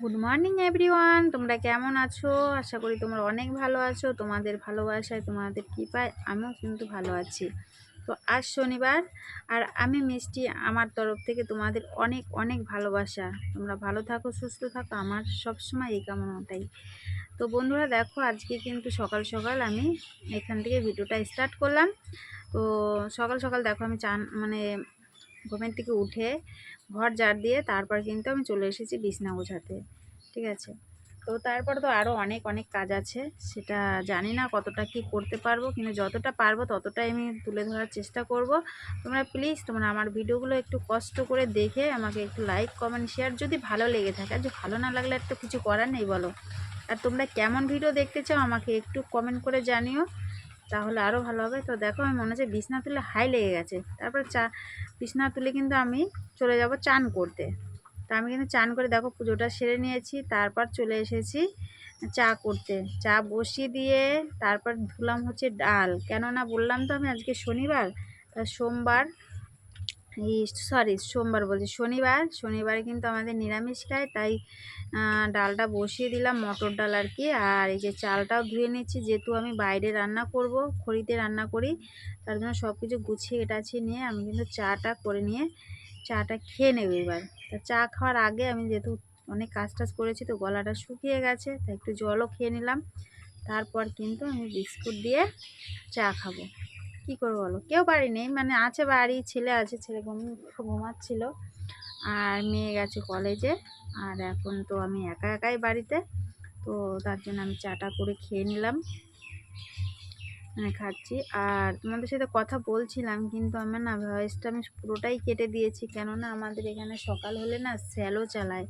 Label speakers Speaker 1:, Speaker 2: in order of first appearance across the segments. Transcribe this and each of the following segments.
Speaker 1: Good morning everyone তোমরা কেমন আছো? আশা করি তোমরা অনেক ভালো আছো। তোমাদের ভালোবাসায়, তোমাদের কৃপায় আমিও কিন্তু ভালো আছি। তো আজ শনিবার, আর আমি মিষ্টি আমার তরফ থেকে তোমাদের অনেক অনেক ভালোবাসা। তোমরা ভালো থাকো, সুস্থ থাকো। আমার সবসময় এই কামনাটাই। তো বন্ধুরা, দেখো, আজকে কিন্তু সকাল সকাল আমি এখান থেকে ভিডিওটা স্টার্ট করলাম। তো সকাল সকাল দেখো, আমি চান মানে ঘুমের থেকে উঠে ঘর ঝাড় দিয়ে তারপর কিন্তু আমি চলে এসেছি বিছনা গোছাতে, ঠিক আছে? তো তারপর তো আরও অনেক অনেক কাজ আছে, সেটা জানি না কতটা কি করতে পারব, কিন্তু যতটা পারব ততটাই আমি তুলে ধরার চেষ্টা করব। তোমরা প্লিজ তোমরা আমার ভিডিওগুলো একটু কষ্ট করে দেখে আমাকে একটু লাইক কমেন্ট শেয়ার যদি ভালো লেগে থাকে। আর যদি ভালো না লাগলে একটু কিছু করার নেই বলো। আর তোমরা কেমন ভিডিও দেখতে চাও আমাকে একটু কমেন্ট করে জানিও। তাহলে আরও ভালো হবে। তো দেখো আমি মনে হচ্ছে বিছনা তুলে হাই লেগে গেছে। তারপর চা, বিছনা তুলে কিন্তু আমি চলে যাব চান করতে। তা আমি কিন্তু চান করে দেখো পুজোটা সেরে নিয়েছি, তারপর চলে এসেছি চা করতে। চা বসিয়ে দিয়ে তারপর ধুলাম হচ্ছে ডাল। কেননা বললাম তো আমি আজকে শনিবার সোমবার এই সরি সোমবার বলছি, শনিবার, শনিবারে কিন্তু আমাদের নিরামিষ খায়, তাই ডালটা বসিয়ে দিলাম, মটর ডাল আর কি, আর এই যে চালটাও ধুয়ে নিচ্ছি, যেহেতু আমি বাইরে রান্না করব, খড়িতে রান্না করি, তার জন্য সব কিছু গুছিয়ে এটাছিয়ে নিয়ে আমি কিন্তু চাটা করে নিয়ে, চাটা খেয়ে নেব এবার। তা চা খাওয়ার আগে আমি যেহেতু অনেক কাজ টাজ করেছি, তো গলাটা শুকিয়ে গেছে, তাই একটু জলও খেয়ে নিলাম, তারপর কিন্তু আমি বিস্কুট দিয়ে চা খাব। কি করব বলো? কেউ বাড়ি নেই মানে আছে বাড়ি, ছেলে আছে, ছেলে ঘুম, ঘুমাচ্ছিল। আর মেয়ে গেছে কলেজে আর এখন তো আমি একা একাই বাড়িতে। তো তার জন্য আমি চাটা করে খেয়ে নিলাম। মানে খাচ্ছি। আর তোমাদের সাথে কথা বলছিলাম, কিন্তু আমার না ভয়েসটা আমি পুরোটাই কেটে দিয়েছি। কেননা আমাদের এখানে সকাল হলে না স্যালো চালায়।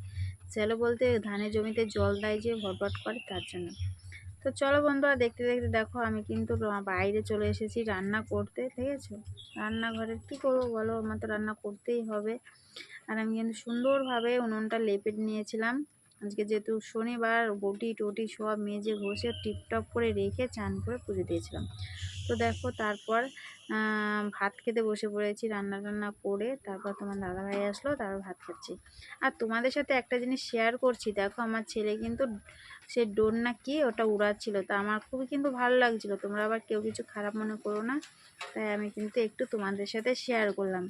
Speaker 1: স্যালো বলতে ধানের জমিতে জল দেয় যে, ভটভট করে তার জন্য। তো চলো বন্ধুরা, দেখতে দেখতে দেখো, আমি কিন্তু বাইরে চলে এসেছি রান্না করতে, ঠিক আছে? রান্নাঘরে কী করব বলো? আমার তো রান্না করতেই হবে। আর আমি কিন্তু সুন্দরভাবে উনুনটা লেপে নিয়েছিলাম। আজকে যেহেতু শনিবার, বটি টটি সব মেজে ঘষে টিপটপ করে রেখে চান করে পুজো দিয়েছিলাম। তো দেখো তারপর ভাত খেতে বসে পড়েছি, রান্না টান্না করে তারপর তোমার দাদাভাই আসলো, তারপর ভাত খাচ্ছি। আর তোমাদের সাথে একটা জিনিস শেয়ার করছি, দেখো আমার ছেলে কিন্তু সে ডোর না কি ওটা উড়াচ্ছিল, তা আমার খুবই কিন্তু ভালো লাগছিল, তোমরা আবার কেউ কিছু খারাপ মনে করো না, তাই আমি কিন্তু একটু তোমাদের সাথে শেয়ার করলাম।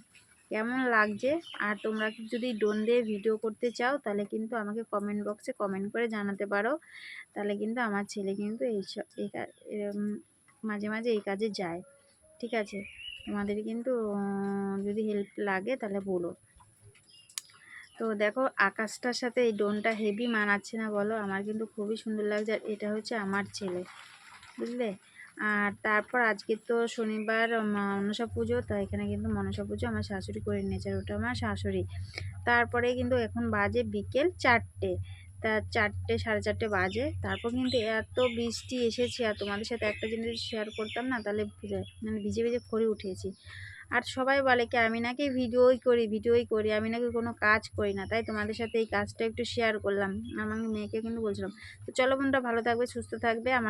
Speaker 1: কেমন লাগছে? আর তোমরা যদি ড্রোন দিয়ে ভিডিও করতে চাও, তাহলে কিন্তু আমাকে কমেন্ট বক্সে কমেন্ট করে জানাতে পারো। তাহলে কিন্তু আমার ছেলে কিন্তু এই মাঝে মাঝে এই কাজে যায়। ঠিক আছে? তোমাদের কিন্তু যদি হেল্প লাগে তাহলে বলো। তো দেখো, আকাশটার সাথে এই ডোনটা হেভি মানাচ্ছে না বলো। আমার কিন্তু খুবই সুন্দর লাগছে। আর এটা হচ্ছে আমার ছেলে। বুঝলে? আর তারপর আজকে তো শনিবার মনসা পুজো, তো এখানে কিন্তু মনসা পুজো আমার শাশুড়ি করে নিয়েছে ওটা আমার শাশুড়ি। তারপরে কিন্তু এখন বাজে বিকেল চারটে, তা চারটে, সাড়ে চারটে বাজে। তারপর কিন্তু এত বৃষ্টি এসেছে, আর তোমাদের সাথে একটা জিনিস শেয়ার করতাম না, তাহলে মানে ভিজে ভিজে খড়ি উঠেছি। আর সবাই বলে কি, আমি নাকি ভিডিওই করি ভিডিওই করি, আমি নাকি কোনো কাজ করি না। তাই তোমাদের সাথে এই কাজটা একটু শেয়ার করলাম। আমার মেয়েকে কিন্তু বলছিলাম, তো চলো বন্ধুরা, ভালো থাকবে, সুস্থ থাকবে, আমার